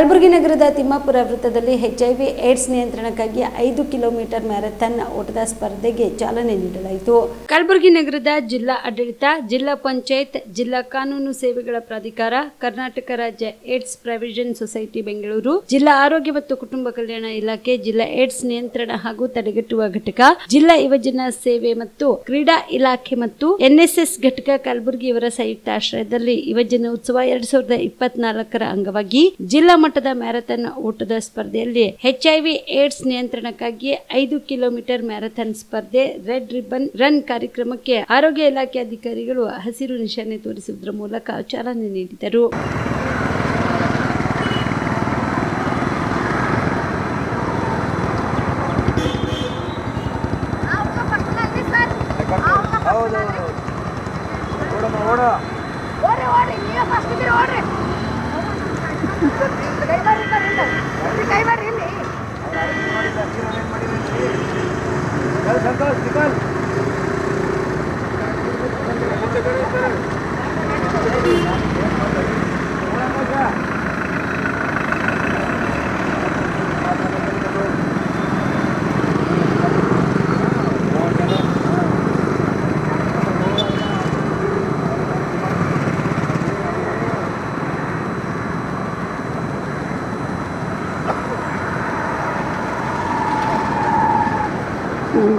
ಕಲಬುರಗಿ ನಗರದ ತಿಮ್ಮಾಪುರ ವೃತ್ತದಲ್ಲಿ HIV AIDS ನಿಯಂತ್ರಣಕ್ಕಾಗಿ ಐದು ಕಿಲೋಮೀಟರ್ ಮ್ಯಾರಥಾನ್ ಓಟದ ಸ್ಪರ್ಧೆಗೆ ಚಾಲನೆ ನೀಡಲಾಯಿತು. ಕಲಬುರಗಿ ನಗರದ ಜಿಲ್ಲಾ ಆಡಳಿತ, ಜಿಲ್ಲಾ ಪಂಚಾಯತ್, ಜಿಲ್ಲಾ ಕಾನೂನು ಸೇವೆಗಳ ಪ್ರಾಧಿಕಾರ, ಕರ್ನಾಟಕ ರಾಜ್ಯ ಏಡ್ಸ್ ಪ್ರಾವಿಷನ್ ಸೊಸೈಟಿ ಬೆಂಗಳೂರು, ಜಿಲ್ಲಾ ಆರೋಗ್ಯ ಮತ್ತು ಕುಟುಂಬ ಕಲ್ಯಾಣ ಇಲಾಖೆ, ಜಿಲ್ಲಾ ಏಡ್ಸ್ ನಿಯಂತ್ರಣ ಹಾಗೂ ತಡೆಗಟ್ಟುವ ಘಟಕ, ಜಿಲ್ಲಾ ಯುವಜನ ಸೇವೆ ಮತ್ತು ಕ್ರೀಡಾ ಇಲಾಖೆ ಮತ್ತು ಎನ್ಎಸ್ಎಸ್ ಘಟಕ ಕಲಬುರಗಿ ಇವರ ಸಂಯುಕ್ತ ಆಶ್ರಯದಲ್ಲಿ ಯುವಜನ ಉತ್ಸವ ಎರಡ್ ಸಾವಿರದ ಇಪ್ಪತ್ನಾಲ್ಕರ ಅಂಗವಾಗಿ ಜಿಲ್ಲಾ ಮಟ್ಟದ ಮ್ಯಾರಥಾನ್ ಓಟದ ಸ್ಪರ್ಧೆಯಲ್ಲಿ ಎಚ್ಐವಿ ಏಡ್ಸ್ ನಿಯಂತ್ರಣಕ್ಕಾಗಿ ಐದು ಕಿಲೋಮೀಟರ್ ಮ್ಯಾರಥಾನ್ ಸ್ಪರ್ಧೆ ರೆಡ್ ರಿಬ್ಬನ್ ರನ್ ಕಾರ್ಯಕ್ರಮಕ್ಕೆ ಆರೋಗ್ಯ ಇಲಾಖೆ ಅಧಿಕಾರಿಗಳು ಹಸಿರು ನಿಶಾನೆ ತೋರಿಸುವುದರ ಮೂಲಕ ಚಾಲನೆ ನೀಡಿದರು. ಓಡಿ. ಓಡಿ ನೀವೇ ಫಸ್ಟ್ ಇದ್ದೀರಿ ಕೈ ಬರ್ರಿ ಕೈ ಇಲ್ಲ. ಇಲ್ಲಿ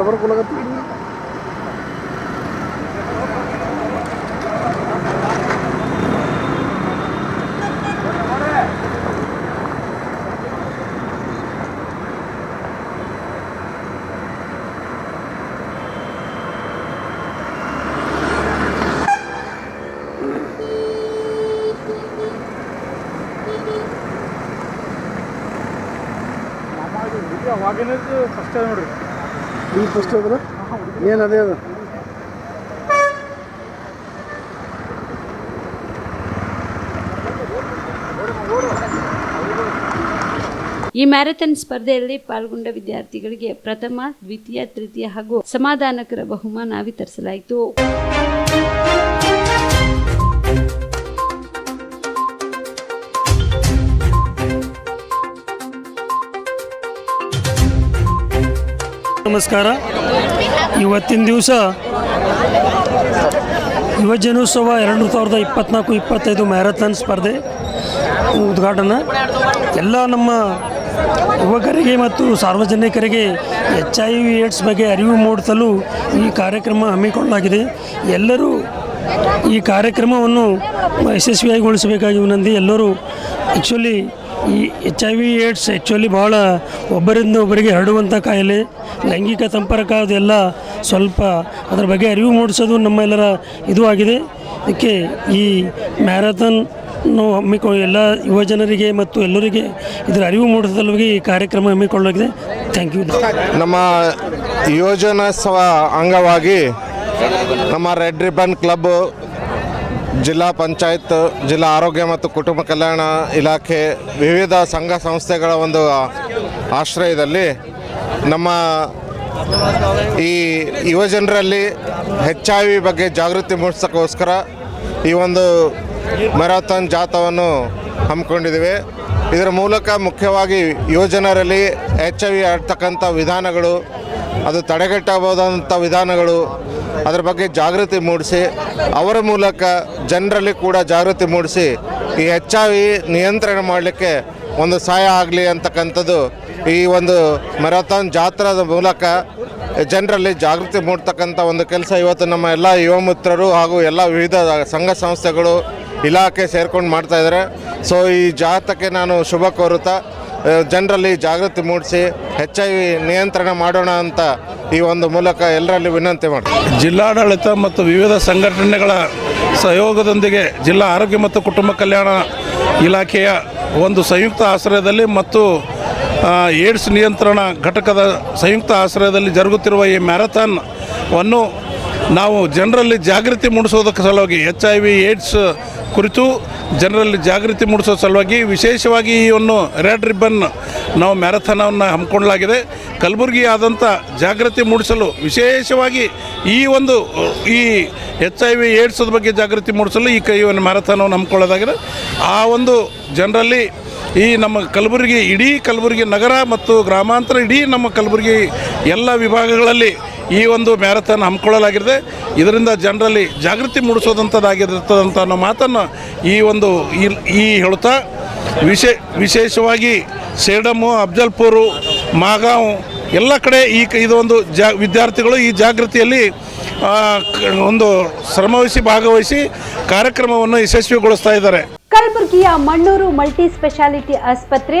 ಕೈ ಬರ್ರಿ ಇಲ್ಲಿ ಅವಾಗಿನದ್ದು ಫಸ್ಟ್ ನೋಡ್ರಿ ಈ ಏನು ಅದೇ ಅದು? ಈ ಮ್ಯಾರಥಾನ್ ಸ್ಪರ್ಧೆಯಲ್ಲಿ ಪಾಲ್ಗೊಂಡ ವಿದ್ಯಾರ್ಥಿಗಳಿಗೆ ಪ್ರಥಮ, ದ್ವಿತೀಯ, ತೃತೀಯ ಹಾಗೂ ಸಮಾಧಾನಕರ ಬಹುಮಾನ ವಿತರಿಸಲಾಯಿತು. ನಮಸ್ಕಾರ. ಇವತ್ತಿನ ದಿವಸ ಯುವಜನೋತ್ಸವ ಎರಡು ಸಾವಿರದ ಇಪ್ಪತ್ನಾಲ್ಕು ಇಪ್ಪತ್ತೈದು ಮ್ಯಾರಥಾನ್ ಸ್ಪರ್ಧೆ ಉದ್ಘಾಟನೆ. ಎಲ್ಲ ನಮ್ಮ ಯುವಕರಿಗೆ ಮತ್ತು ಸಾರ್ವಜನಿಕರಿಗೆ ಎಚ್ ಐ ವಿ ಏಡ್ಸ್ ಬಗ್ಗೆ ಅರಿವು ಮೂಡಿಸಲು ಈ ಕಾರ್ಯಕ್ರಮ ಹಮ್ಮಿಕೊಳ್ಳಲಾಗಿದೆ. ಎಲ್ಲರೂ ಈ ಕಾರ್ಯಕ್ರಮವನ್ನು ಯಶಸ್ವಿಯಾಗಿಗೊಳಿಸಬೇಕಾಗಿ ವಿನಂತಿ. ಎಲ್ಲರೂ ಆ್ಯಕ್ಚುಲಿ ಈ H I V AIDS actually ಭಾಳ ಒಬ್ಬರಿಂದ ಒಬ್ಬರಿಗೆ ಹರಡುವಂಥ ಕಾಯಿಲೆ, ಲೈಂಗಿಕ ಸಂಪರ್ಕ ಅದೆಲ್ಲ ಸ್ವಲ್ಪ ಅದರ ಬಗ್ಗೆ ಅರಿವು ಮೂಡಿಸೋದು ನಮ್ಮೆಲ್ಲರ ಇದು ಆಗಿದೆ. ಅದಕ್ಕೆ ಈ ಮ್ಯಾರಥಾನ್ ಹಮ್ಮಿಕೊ, ಎಲ್ಲ ಯುವಜನರಿಗೆ ಮತ್ತು ಎಲ್ಲರಿಗೆ ಇದರ ಅರಿವು ಮೂಡಿಸಲುವಾಗಿ ಈ ಕಾರ್ಯಕ್ರಮ ಹಮ್ಮಿಕೊಳ್ಳಲಾಗಿದೆ. ಥ್ಯಾಂಕ್ ಯು ನಮ್ಮ ಯೋಜನೋತ್ಸವ ಅಂಗವಾಗಿ ನಮ್ಮ ರೆಡ್ ರಿಬನ್ ಕ್ಲಬ್ ಜಿಲ್ಲಾ ಪಂಚಾಯತ್, ಜಿಲ್ಲಾ ಆರೋಗ್ಯ ಮತ್ತು ಕುಟುಂಬ ಕಲ್ಯಾಣ ಇಲಾಖೆ ವಿವಿಧ ಸಂಘ ಸಂಸ್ಥೆಗಳ ಒಂದು ಆಶ್ರಯದಲ್ಲಿ ನಮ್ಮ ಈ ಯುವಜನರಲ್ಲಿ ಹೆಚ್ ಐ ವಿ ಬಗ್ಗೆ ಜಾಗೃತಿ ಮೂಡಿಸೋಕ್ಕೋಸ್ಕರ ಈ ಒಂದು ಮ್ಯಾರಥಾನ್ ಜಾಥವನ್ನು ಹಮ್ಮಿಕೊಂಡಿದ್ದೀವಿ. ಇದರ ಮೂಲಕ ಮುಖ್ಯವಾಗಿ ಯುವಜನರಲ್ಲಿ ಎಚ್ ಐ ವಿ ಆಡ್ತಕ್ಕಂಥ ವಿಧಾನಗಳು, ಅದು ತಡೆಗಟ್ಟಬಹುದಂಥ ವಿಧಾನಗಳು ಅದರ ಬಗ್ಗೆ ಜಾಗೃತಿ ಮೂಡಿಸಿ, ಅವರ ಮೂಲಕ ಜನರಲ್ಲಿ ಕೂಡ ಜಾಗೃತಿ ಮೂಡಿಸಿ, ಈ ಎಚ್ ನಿಯಂತ್ರಣ ಮಾಡಲಿಕ್ಕೆ ಒಂದು ಸಹಾಯ ಆಗಲಿ ಅಂತಕ್ಕಂಥದ್ದು ಈ ಒಂದು ಮ್ಯಾರಥಾನ್ ಜಾತ್ರದ ಮೂಲಕ ಜನರಲ್ಲಿ ಜಾಗೃತಿ ಮೂಡ್ತಕ್ಕಂಥ ಒಂದು ಕೆಲಸ ಇವತ್ತು ನಮ್ಮ ಎಲ್ಲ ಯುವ ಮಿತ್ರರು ಹಾಗೂ ಎಲ್ಲ ವಿವಿಧ ಸಂಘ ಸಂಸ್ಥೆಗಳು ಇಲಾಖೆ ಸೇರ್ಕೊಂಡು ಮಾಡ್ತಾಯಿದ್ದಾರೆ ಸೊ ಈ ಜಾತ್ರೆಗೆ ನಾನು ಶುಭ ಕೋರುತ್ತಾ ಜನರಲ್ಲಿ ಜಾಗೃತಿ ಮೂಡಿಸಿ ಎಚ್ ಐ ವಿ ನಿಯಂತ್ರಣ ಮಾಡೋಣ ಅಂತ ಈ ಒಂದು ಮೂಲಕ ಎಲ್ಲರಲ್ಲಿ ವಿನಂತಿ ಮಾಡ್ತೀನಿ. ಜಿಲ್ಲಾಡಳಿತ ಮತ್ತು ವಿವಿಧ ಸಂಘಟನೆಗಳ ಸಹಯೋಗದೊಂದಿಗೆ ಜಿಲ್ಲಾ ಆರೋಗ್ಯ ಮತ್ತು ಕುಟುಂಬ ಕಲ್ಯಾಣ ಇಲಾಖೆಯ ಒಂದು ಸಂಯುಕ್ತ ಆಶ್ರಯದಲ್ಲಿ ಮತ್ತು ಏಡ್ಸ್ ನಿಯಂತ್ರಣ ಘಟಕದ ಸಂಯುಕ್ತ ಆಶ್ರಯದಲ್ಲಿ ಜರುಗುತ್ತಿರುವ ಈ ಮ್ಯಾರಥಾನ್ವನ್ನು ನಾವು ಜನರಲ್ಲಿ ಜಾಗೃತಿ ಮೂಡಿಸೋದಕ್ಕೆ ಸಲುವಾಗಿ ಎಚ್ ಐ ವಿ ಏಡ್ಸ್ ಕುರಿತು ಜನರಲ್ಲಿ ಜಾಗೃತಿ ಮೂಡಿಸೋ ಸಲುವಾಗಿ ವಿಶೇಷವಾಗಿ ಈ ಒಂದು ರೆಡ್ ರಿಬ್ಬನ್ ನಾವು ಮ್ಯಾರಥಾನವನ್ನು ಹಮ್ಮಿಕೊಳ್ಳಲಾಗಿದೆ. ಕಲಬುರಗಿ ಆದಂಥ ಜಾಗೃತಿ ಮೂಡಿಸಲು ವಿಶೇಷವಾಗಿ ಈ ಒಂದು, ಈ ಎಚ್ ಐ ವಿ ಏಡ್ಸದ ಬಗ್ಗೆ ಜಾಗೃತಿ ಮೂಡಿಸಲು ಈ ಕೈ ಒಂದು ಮ್ಯಾರಥಾನವನ್ನು ಹಮ್ಮಿಕೊಳ್ಳೋದಾಗಿದೆ ಆ ಒಂದು ಜನರಲ್ಲಿ ಈ ನಮ್ಮ ಕಲಬುರಗಿ, ಇಡೀ ಕಲಬುರಗಿ ನಗರ ಮತ್ತು ಗ್ರಾಮಾಂತರ, ಇಡೀ ನಮ್ಮ ಕಲಬುರಗಿ ಎಲ್ಲ ವಿಭಾಗಗಳಲ್ಲಿ ಈ ಒಂದು ಮ್ಯಾರಥಾನ್ ಹಮ್ಮಿಕೊಳ್ಳಲಾಗಿದೆ. ಇದರಿಂದ ಜನರಲ್ಲಿ ಜಾಗೃತಿ ಮೂಡಿಸೋದಂಥದ್ದಾಗಿರ್ತದಂಥ ಅನ್ನೋ ಮಾತನ್ನು ಈ ಒಂದು ಈ- ಹೇಳ್ತಾ ವಿಶೇ ವಿಶೇಷವಾಗಿ ಸೇಡಮ್ಮು ಅಫ್ಜಲ್ಪುರು, ಮಾಗಾಂವ್ ಎಲ್ಲ ಕಡೆ ಈ ಕ- ಇದು ಒಂದು ಜಾ ವಿದ್ಯಾರ್ಥಿಗಳು ಈ ಜಾಗೃತಿಯಲ್ಲಿ ಒಂದು ಶ್ರಮವಹಿಸಿ ಭಾಗವಹಿಸಿ ಕಾರ್ಯಕ್ರಮವನ್ನು ಯಶಸ್ವಿಗೊಳಿಸ್ತಾ ಇದ್ದಾರೆ. ಕಲಬುರಗಿಯ ಮಣ್ಣೂರು ಮಲ್ಟಿ ಸ್ಪೆಷಾಲಿಟಿ ಆಸ್ಪತ್ರೆ